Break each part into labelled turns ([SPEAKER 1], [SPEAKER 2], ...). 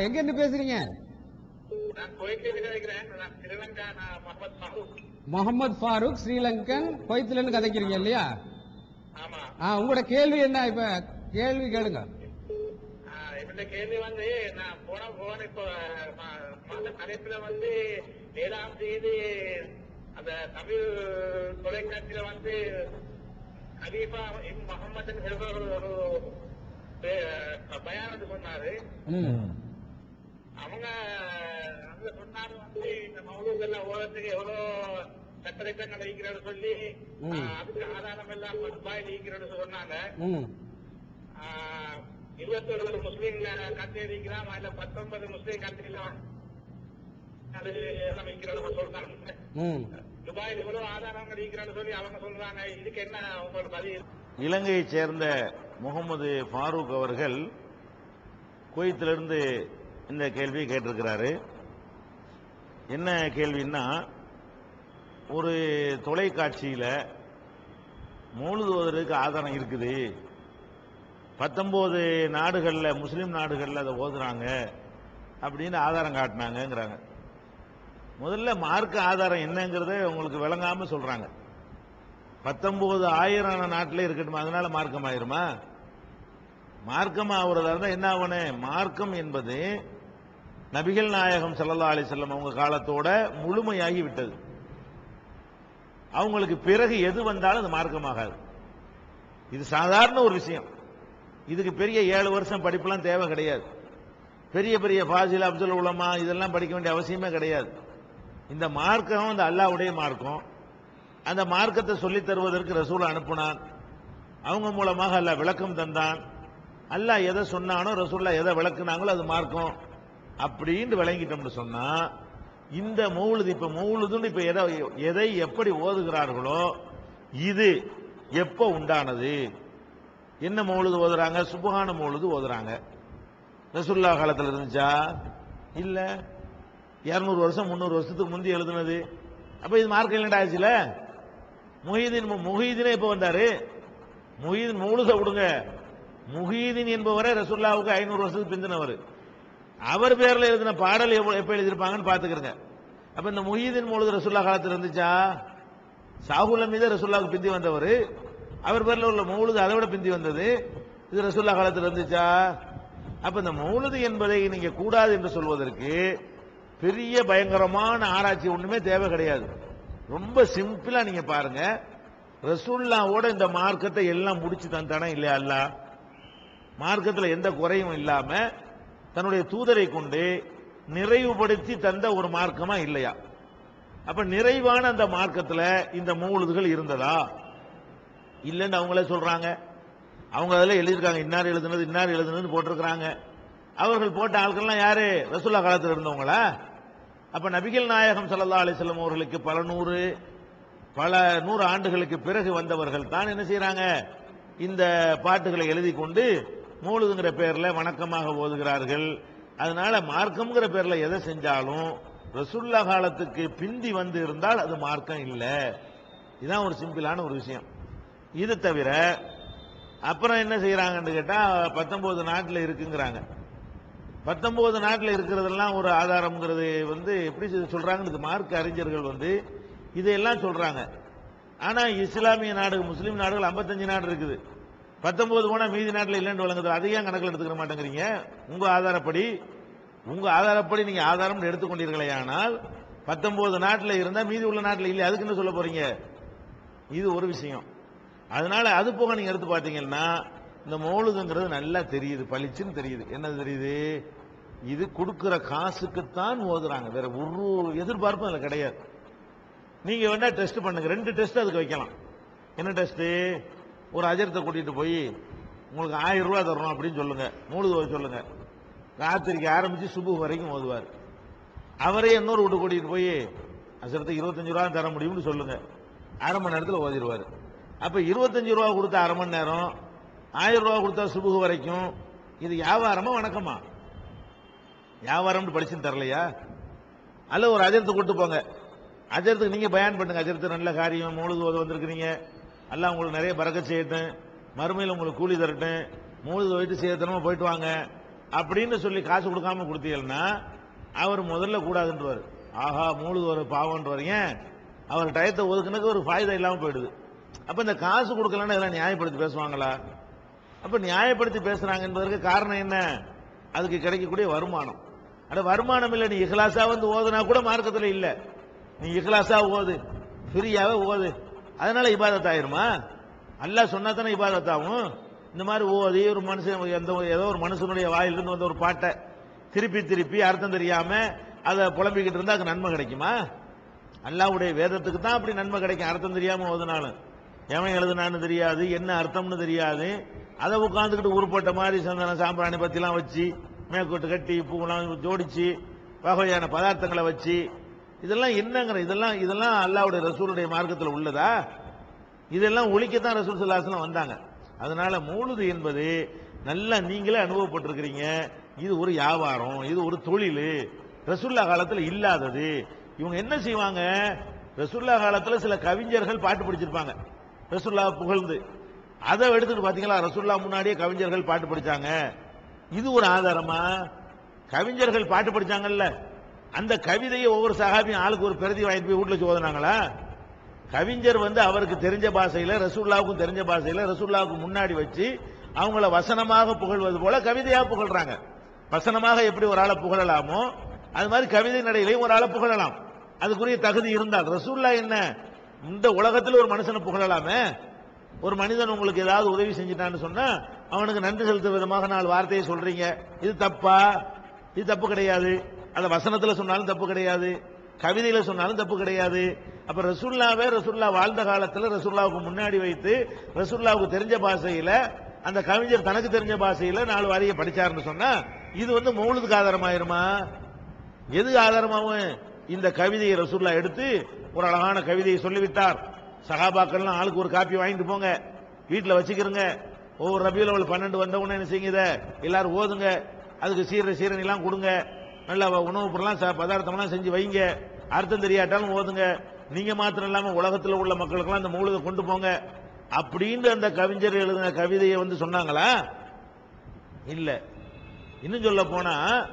[SPEAKER 1] எங்க இருந்து பேசுறீங்க?
[SPEAKER 2] முகமது ஃபரூக்.
[SPEAKER 1] ஸ்ரீலங்கன் குவைத்துல இருந்து கதைக்கிறீங்க இல்லையா? உங்களோட கேள்வி என்ன? இப்ப கேள்வி கேளுங்க.
[SPEAKER 2] கேள்வி வந்து நான் போன போன இப்போ கடைசியில வந்து ஏழாம் தேதி அந்த தமிழ் தொலைக்காட்சியில வந்து இம் முகமது ஒரு ஒரு பே- பயானத்து சொன்னாரு. அவங்க அங்க சொன்னாரு வந்து இந்த மௌலூக்கெல்லாம் ஓரத்துக்கு எவ்வளவு சட்டத்திட்டங்கள் இருக்கிறது சொல்லி அதுக்கு ஆதாரம் எல்லாம் துபாயில் இருக்கிறது சொன்னாங்க. இருபத்தொரு முஸ்லீம் கண்ட்ரி இருக்கிறான் அதுல பத்தொன்பது முஸ்லீம் கண்ட்ரிலாம் அது எல்லாம் இருக்கிறது சொல்றாங்க. துபாயில் இவ்வளவு ஆதாரங்கள் இருக்கிறது சொல்லி அவங்க சொல்றாங்க. இதுக்கு என்ன உங்களுக்கு பதில்?
[SPEAKER 3] இலங்கையைச் சேர்ந்த முகமது ஃபாரூக் அவர்கள் குவைத்திலிருந்து இந்த கேள்வியை கேட்டிருக்கிறாரு. என்ன கேள்வின்னா ஒரு தொலைக்காட்சியில் மூழுதுவதற்கு ஆதாரம் இருக்குது. பத்தொம்போது நாடுகளில் முஸ்லீம் நாடுகளில் அதை ஓதுறாங்க அப்படின்னு ஆதாரம் காட்டினாங்கங்கிறாங்க. முதல்ல மார்க்க ஆதாரம் என்னங்கிறத உங்களுக்கு விளங்காமல் சொல்கிறாங்க பத்தொன்பது ஆயிரம் நாட்டிலே இருக்கட்டும்? அதனால மார்க்கம் ஆயிருமா? மார்க்கம் ஆகுறதா இருந்தால் என்ன ஆகணும் மார்க்கம் என்பது நபிகள் நாயகம் ஸல்லல்லாஹு அலி செல்லம் அவங்க காலத்தோட முழுமையாகி விட்டது. அவங்களுக்கு பிறகு எது வந்தாலும் அது மார்க்கமாகாது இது சாதாரண ஒரு விஷயம். இதுக்கு பெரிய ஏழு வருஷம் படிப்புலாம் தேவை கிடையாது. பெரிய பெரிய ஃபாசில் அப்துல் உலமா இதெல்லாம் படிக்க வேண்டிய அவசியமே கிடையாது. இந்த மார்க்கம் இந்த அல்லாவுடைய மார்க்கம். அந்த மார்க்கத்தை சொல்லித் தருவதற்கு ரசூல் அனுப்புனான். அவங்க மூலமாக அல்லாஹ் விளக்கம் தந்தான். அல்லாஹ் எதை சொன்னானோ ரசூல்லா எதை விளக்குனாங்களோ அது மார்க்கம். அப்படின்னு விளங்கிட்டோம்னு சொன்னா இந்த மௌலுது இப்ப மௌலுதுன்னு இப்ப எதை எதை எப்படி ஓதுகிறார்களோ இது எப்போ உண்டானது? என்ன மௌலுது ஓதுறாங்க? சுபகான மௌலுது ஓதுறாங்க. ரசுல்லா காலத்தில் இருந்துச்சா? இல்லை. இரநூறு வருஷம் முந்நூறு வருஷத்துக்கு முந்தி எழுதுனது. அப்போ இது மார்க்கம் இல்லைண்டா ஆச்சுல முஹீதீன் முஹீதீனே இப்போ வந்தாரு. முஹீதீன் மௌலுத விடுங்க. முஹீதீன் என்பவரை ரசூல்லாவுக்கு ஐநூறு வருஷத்துக்கு பிந்தினவர். அவர் பேரில் எழுதின பாடல் எவ்வளோ எப்போ எழுதியிருப்பாங்கன்னு பார்த்துக்கிறங்க அப்போ இந்த முஹீதீன் மௌலுது ரசூல்லா காலத்தில் இருந்துச்சா? சாகுல மீது ரசூல்லாவுக்கு பிந்தி வந்தவர். அவர் பேரில் உள்ள மௌலுது அதை விட பிந்தி வந்தது. இது ரசூல்லா காலத்தில் இருந்துச்சா? அப்போ இந்த மௌலுது என்பதை நீங்க கூடாது என்று சொல்வதற்கு பெரிய பயங்கரமான ஆராய்ச்சி ஒன்றுமே தேவை கிடையாது. ரொம்ப சிம்பிளா நீங்க பாருங்க. ரசூல்லாவோட இந்த மார்க்கத்தை எல்லாம் முடிச்சு தந்தானா இல்லையா அல்லாஹ் மார்க்கத்தில் எந்த குறையும் இல்லாம தன்னுடைய தூதரை கொண்டு நிறைவுபடுத்தி தந்த ஒரு மார்க்கமா இல்லையா? அப்ப நிறைவான அந்த மார்க்கத்தில் இந்த மூழுதுகள் இருந்ததா? இல்லைன்னு அவங்களே சொல்றாங்க. அவங்க அதில் எழுதியிருக்காங்க இன்னார் எழுதுனது இன்னார் எழுதுனதுன்னு போட்டிருக்கிறாங்க. அவர்கள் போட்ட ஆட்கள்லாம் யாரு? ரசூல்லா காலத்தில் இருந்தவங்களா? அப்ப நபிகள் நாயகம் சல்லா அலிஸ்லம் அவர்களுக்கு பல நூறு பல நூறு ஆண்டுகளுக்கு பிறகு வந்தவர்கள் தான் என்ன செய்யறாங்க இந்த பாட்டுகளை எழுதி கொண்டு மூழுதுங்கிற பேர்ல வணக்கமாக ஓதுகிறார்கள். அதனால மார்க்கம்ங்கிற பேர்ல எதை செஞ்சாலும் ரசுல்லா காலத்துக்கு பிந்தி வந்து இருந்தால் அது மார்க்கம் இல்லை. இதுதான் ஒரு சிம்பிளான ஒரு விஷயம். இது தவிர அப்புறம் என்ன செய்யறாங்கன்னு கேட்டா பத்தொன்பது நாட்டில் இருக்குங்கிறாங்க. பத்தொன்பது நாட்டில் இருக்கிறதெல்லாம் ஒரு ஆதாரம்ங்கிறது வந்து எப்படி சொல்றாங்கன்னு இது மார்க் அறிஞர்கள் வந்து இதையெல்லாம் சொல்கிறாங்க ஆனால் இஸ்லாமிய நாடு முஸ்லீம் நாடுகள் 55 நாடு இருக்குது. பத்தொன்பது போனால் மீதி நாட்டில் இல்லைன்னு வழங்குது. அதையும் கணக்கில் எடுத்துக்க மாட்டேங்கிறீங்க? உங்கள் ஆதாரப்படி உங்கள் ஆதாரப்படி நீங்கள் ஆதாரம் எடுத்துக்கொண்டீர்களே ஆனால் பத்தொன்பது நாட்டில் இருந்தால் மீதி உள்ள நாட்டில் இல்லை அதுக்கு என்ன சொல்ல போகிறீங்க இது ஒரு விஷயம். அதனால் அது போக நீங்கள் எடுத்து பார்த்தீங்கன்னா இந்த மௌலுதுங்கிறது நல்லா தெரியுது பளிச்சுன்னு தெரியுது. என்னது தெரியுது? இது கொடுக்கிற காசுக்குத்தான் ஓதுறாங்க. வேற ஒரு எதிர்பார்ப்பும் அதில் கிடையாது. நீங்க வேணா டெஸ்ட் பண்ணுங்க. ரெண்டு டெஸ்ட் அதுக்கு வைக்கலாம். என்ன டெஸ்ட்? ஒரு அஜரத்தை கூட்டிட்டு போய் உங்களுக்கு ஆயிரம் ரூபா தரணும் அப்படின்னு சொல்லுங்க. மூணு ஓத சொல்லுங்க. ராத்திரிக்கு ஆரம்பிச்சு சுபு வரைக்கும் ஓதுவார். அவரே இன்னொரு வீட்டு கூட்டிட்டு போய் அசரத்துக்கு இருபத்தஞ்சு ரூபா தர முடியும்னு சொல்லுங்க. அரை மணி நேரத்தில் ஓதிடுவார். அப்போ இருபத்தஞ்சு ரூபா கொடுத்த அரை மணி நேரம் ஆயிரம் ரூபா கொடுத்தா சுபுகு வரைக்கும் இது வியாபாரமா வணக்கமா? வியாபாரம்னு படிச்சுன்னு தரலையா? அல்ல ஒரு அஜரத்தை கூட்டு போங்க. அஜரத்துக்கு நீங்க பயன் பண்ணுங்க. அஜரத்து நல்ல காரியம் மூழுது ஓத வந்திருக்கிறீங்க. எல்லாம் உங்களுக்கு நிறைய பறக்க செய்யட்டும். மறுமையில் உங்களுக்கு கூலி தரட்டும். மூழுது போயிட்டு சேதனமா போயிட்டு வாங்க. அப்படின்னு சொல்லி காசு கொடுக்காம கொடுத்தீங்கன்னா அவர் முதல்ல கூடாதுன்றவர். ஆஹா மூழுது ஒரு பாவம்ன்றவர். ஏன்? அவர் டயத்தை ஒதுக்குனக்கு ஒரு ஃபாயுதா இல்லாமல் போயிடுது. அப்போ இந்த காசு கொடுக்கலன்னா இதெல்லாம் நியாயப்படுத்தி பேசுவாங்களா? அப்போ நியாயப்படுத்தி பேசுகிறாங்க என்பதற்கு காரணம் என்ன? அதுக்கு கிடைக்கக்கூடிய வருமானம். ஆனால் வருமானம் இல்லை நீ இஹ்லாஸா வந்து ஓதுனா கூட மார்க்கத்தில் இல்லை. நீ இஹ்லாஸா ஓது ஃப்ரீயாகவே ஓது. அதனால இபாதத் ஆயிருமா? அல்லாஹ் சொன்னா தானே இபாதத் ஆகும்? இந்த மாதிரி ஓதி ஒரு மனுஷன் எந்த ஏதோ ஒரு மனுஷனுடைய வாயிலிருந்து வந்த ஒரு பாட்டை திருப்பி திருப்பி அர்த்தம் தெரியாம அதை புலம்பிக்கிட்டு இருந்தா அதுக்கு நன்மை கிடைக்குமா? அல்லாவுடைய வேதத்துக்கு தான் அப்படி நன்மை கிடைக்கும். அர்த்தம் தெரியாமல் ஓதுனாலும். எவன் எழுதுனான்னு தெரியாது என்ன அர்த்தம்னு தெரியாது. அதை உட்காந்துக்கிட்டு உருப்பட்ட மாதிரி சந்தன சாம்பிராணி பத்திலாம் வச்சு மேற்கோட்டு கட்டி பூவெல்லாம் ஜோடிச்சு வகையான பதார்த்தங்களை வச்சு இதெல்லாம் என்னங்கிற இதெல்லாம் இதெல்லாம் அல்லாஹ்வுடைய ரசூலுடைய மார்க்கத்தில் உள்ளதா? இதெல்லாம் ஒழிக்கத்தான் ரசூல் சல்லாஸ்லாம் வந்தாங்க. அதனால மூழுது என்பது நல்லா நீங்களே அனுபவப்பட்டிருக்கிறீங்க. இது ஒரு வியாபாரம் இது ஒரு தொழில். ரசுல்லா காலத்தில் இல்லாதது. இவங்க என்ன செய்வாங்க? ரசுல்லா காலத்தில் சில கவிஞர்கள் பாட்டு பிடிச்சிருப்பாங்க. ரசுல்லா புகழ்ந்து. அதை எடுத்துட்டு பார்த்தீங்களா ரசுல்லா முன்னாடியே கவிஞர்கள் பாட்டு படிச்சாங்க. இது ஒரு ஆதாரமா? கவிஞர்கள் பாட்டு படிச்சாங்கல்ல. அந்த கவிதையை ஒவ்வொரு சகாபியும் ஆளுக்கு ஒரு பிரதி வாங்கிட்டு போய் வீட்டில் சோதனாங்களா? கவிஞர் வந்து அவருக்கு தெரிஞ்ச பாஷையில ரசூல்லாவுக்கும் தெரிஞ்ச பாஷையில ரசூல்லாவுக்கு முன்னாடி வச்சு அவங்கள வசனமாக புகழ்வது போல கவிதையாக புகழ்றாங்க. வசனமாக எப்படி ஒரு ஆளை புகழலாமோ அது மாதிரி கவிதை நடையிலையும் ஒரு ஆளை புகழலாம். அதுக்குரிய தகுதி இருந்தால். ரசூல்லா என்ன? இந்த உலகத்தில் ஒரு மனுஷனை புகழலாமே? ஒரு மனிதன் உங்களுக்கு ஏதாவது உதவி செஞ்சிட்டான்னு சொன்னா அவனுக்கு நன்றி செலுத்தும் விதமாக நாலு வார்த்தையை சொல்றீங்க. இது தப்பா? இது தப்பு கிடையாது. அந்த வசனத்தில் சொன்னாலும் தப்பு கிடையாது. கவிதையில சொன்னாலும் தப்பு கிடையாது. அப்ப ரசுல்லாவே ரசுல்லா வாழ்ந்த காலத்தில் ரசுல்லாவுக்கு முன்னாடி வைத்து ரசுல்லாவுக்கு தெரிஞ்ச பாஷையில அந்த கவிஞர் தனக்கு தெரிஞ்ச பாஷையில நாலு வாரியை படிச்சாருன்னு சொன்னா இது வந்து மௌலுக்கு ஆதாரமாயிருமா? எது ஆதாரமாகவும் இந்த கவிதையை ரசுல்லா எடுத்து ஒரு அழகான கவிதையை சொல்லிவிட்டார். சகாபாக்கள்லாம் ஆளுக்கு ஒரு காப்பி வாங்கிட்டு போங்க. வீட்டில் வச்சுக்கிறங்க ஒவ்வொரு ரபியில் அவள் பன்னெண்டு வந்தவொடனே என்ன செய்யுங்க இதை? எல்லாரும் ஓதுங்க. அதுக்கு சீர சீரணிலாம் கொடுங்க. நல்ல உணவு பொருளாம் ச- பதார்த்தம்லாம் செஞ்சு வைங்க. அர்த்தம் தெரியாட்டாலும் ஓதுங்க. நீங்க மாத்திரம் இல்லாம உலகத்தில் உள்ள மக்களுக்கெல்லாம் அந்த மூலத்தை கொண்டு போங்க. அப்படின்னு அந்த கவிஞர் எழுதின கவிதையை வந்து சொன்னாங்களா? இல்ல. இன்னும் சொல்ல போனா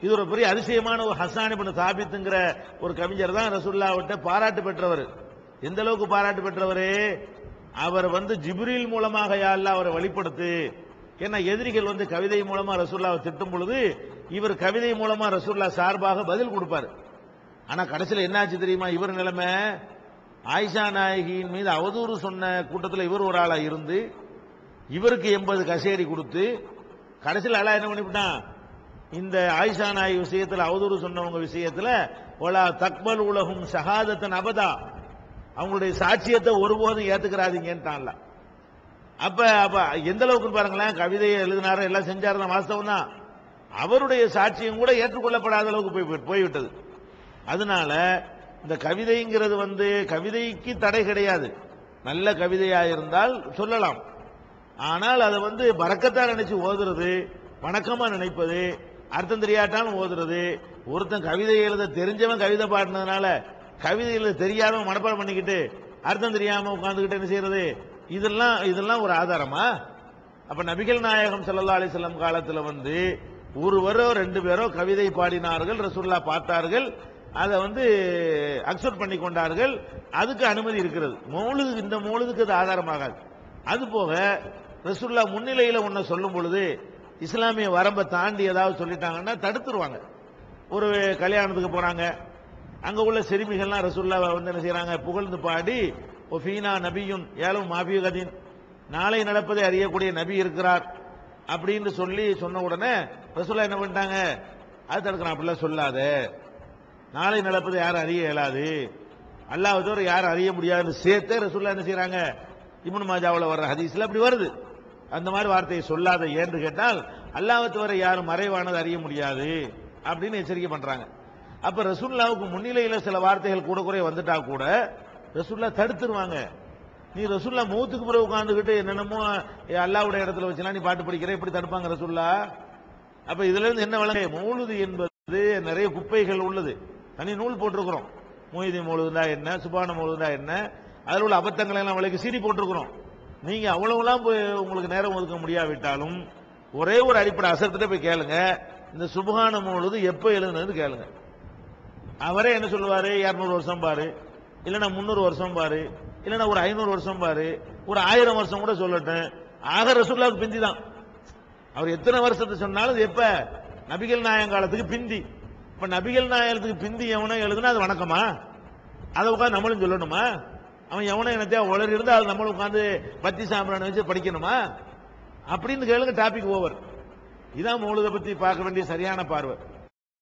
[SPEAKER 3] இது ஒரு பெரிய அதிசயமான ஒரு ஹசானி பண்ண சாபித்துங்கிற ஒரு கவிஞர் தான் ரசுல்லாவிட்ட பாராட்டு பெற்றவர். எந்த அளவுக்கு பாராட்டு பெற்றவர்? அவர் வந்து ஜிப்ரில் மூலமாக யா அவரை வெளிப்படுத்து ஏன்னா எதிரிகள் வந்து கவிதை மூலமா ரசூல்லாவை திட்டும் பொழுது இவர் கவிதை மூலமா ரசூல்லா சார்பாக பதில் கொடுப்பார். ஆனா கடைசியில் என்னாச்சு தெரியுமா? இவர் நிலைமை ஆயிஷா நாயகியின் மீது அவதூறு சொன்ன கூட்டத்தில் இவர் ஒரு ஆளா இருந்து இவருக்கு எண்பது கசேரி கொடுத்து கடைசியில் ஆளா என்ன பண்ணிவிட்டான்? இந்த ஆயிஷா நாயகி விஷயத்தில் அவதூறு சொன்னவங்க விஷயத்தில் ஒலா தக்பல் உலகும் ஷஹாதத்தன் அபதா. அவங்களுடைய சாட்சியத்தை ஒருபோதும் ஏத்துக்கிறாதீங்கன்ட்டான்ல. அப்ப அப்ப எந்த அளவுக்கு பாருங்களேன் கவிதையை எழுதினாரு எல்லாம் செஞ்சாரு வாஸ்தவம் தான் அவருடைய சாட்சியம் கூட ஏற்றுக்கொள்ளப்படாத அளவுக்கு போய் போய்விட்டது அதனால இந்த கவிதைங்கிறது வந்து கவிதைக்கு தடை கிடையாது. நல்ல கவிதையா இருந்தால் சொல்லலாம். ஆனால் அதை வந்து பறக்கத்தா நினைச்சு ஓதுறது வணக்கமா நினைப்பது அர்த்தம் தெரியாட்டாலும் ஓதுறது ஒருத்தன் கவிதை எழுத தெரிஞ்சவன் கவிதை பாடினதுனால கவிதைகளை தெரியாம மனப்பாடம் பண்ணிக்கிட்டு அர்த்தம் தெரியாம உட்காந்துக்கிட்டு என்ன செய்யறது? இதெல்லாம் இதெல்லாம் ஒரு ஆதாரமா? அப்ப நபிகள் நாயகம் சல்லா அலைஹி காலத்துல வந்து ஒருவரோ ரெண்டு பேரோ கவிதை பாடினார்கள் ரசூல்லா பார்த்தார்கள் அதை வந்து அக்செப்ட் பண்ணி கொண்டார்கள் அதுக்கு அனுமதி இருக்கிறது. மௌலுது இந்த மௌலுதுக்கு அது ஆதாரமாகாது. அது போக ரசூல்லா முன்னிலையில் ஒன்ன சொல்லும் பொழுது இஸ்லாமிய வரம்பை தாண்டி ஏதாவது சொல்லிட்டாங்கன்னா தடுத்துருவாங்க. ஒரு கல்யாணத்துக்கு போறாங்க அங்க உள்ள சிறுமிகள்லாம் ரசுல்லா வந்து என்ன செய்யறாங்க புகழ்ந்து பாடி ஒஃபீனா நபியுன் ஏழும் மாபியுகதின் நாளை நடப்பதை அறியக்கூடிய நபி இருக்கிறார் அப்படின்னு சொல்லி சொன்ன உடனே ரசுல்லா என்ன பண்ணிட்டாங்க? அது தடுக்கிறான் அப்படிலாம் சொல்லாத. நாளை நடப்பதை யாரும் அறிய இயலாது. அல்லாஹ் தவிர யாரும் அறிய முடியாதுன்னு சேர்த்தே ரசுல்லா என்ன செய்யறாங்க இமுன் மாஜாவில் வர்ற ஹதீஸ்ல அப்படி வருது. அந்த மாதிரி வார்த்தையை சொல்லாத ஏன்னு கேட்டால் அல்லாஹ் தவிர யாரும் மறைவானது அறிய முடியாது அப்படின்னு எச்சரிக்கை பண்றாங்க. அப்ப ரசூல்லாவுக்கு முன்னிலையில சில வார்த்தைகள் கூட குறைய வந்துட்டா கூட ரசூல்லா தடுத்துருவாங்க. நீ ரசூல்லா மூத்துக்கு பிறகு உட்காந்துக்கிட்டு என்னென்னமோ அல்லாவுடைய இடத்துல வச்சுலாம் நீ பாட்டு படிக்கிற எப்படி தடுப்பாங்க ரசூல்லா அப்ப இதுல இருந்து என்ன வழங்க மௌலுது என்பது நிறைய குப்பைகள் உள்ளது. தனி நூல் போட்டிருக்கிறோம். மூயுதி மௌலுதுனா என்ன சுபான மௌலுதுனா என்ன அதில் உள்ள அபத்தங்களை எல்லாம் விலைக்கு சீடி போட்டிருக்கிறோம். நீங்க அவ்வளவுலாம் போய் உங்களுக்கு நேரம் ஒதுக்க முடியாவிட்டாலும் ஒரே ஒரு அடிப்படை அசர்த்திட்ட போய் கேளுங்க. இந்த சுபகான மூழுது எப்போ எழுதுனது கேளுங்க. அவரே என்ன சொல்லுவாரு? 200 வருஷம் பாரு. இல்லைன்னா முந்நூறு வருஷம் பாரு. இல்லைன்னா ஒரு ஐநூறு வருஷம் பாரு. ஒரு ஆயிரம் வருஷம் கூட சொல்லட்டும். ஆக ரசூல்லாவுக்கு பிந்தி தான். அவர் எத்தனை வருஷத்தை சொன்னாலும் அது எப்ப? நபிகள் நாயங்காலத்துக்கு பிந்தி. இப்ப நபிகள் நாயகத்துக்கு பிந்தி எவனோ எழுதுனா அது வணக்கமா? அதை உட்காந்து நம்மளும் சொல்லணுமா? அவன் எவனோ என்னத்தையா உளறி இருந்து அது நம்மளும் உட்காந்து பத்தி சாம்பிரான வச்சு படிக்கணுமா? அப்படின்னு கேளுங்க டாபிக் ஓவர் இதான் மௌலுதை பத்தி பார்க்க வேண்டிய சரியான பார்வை.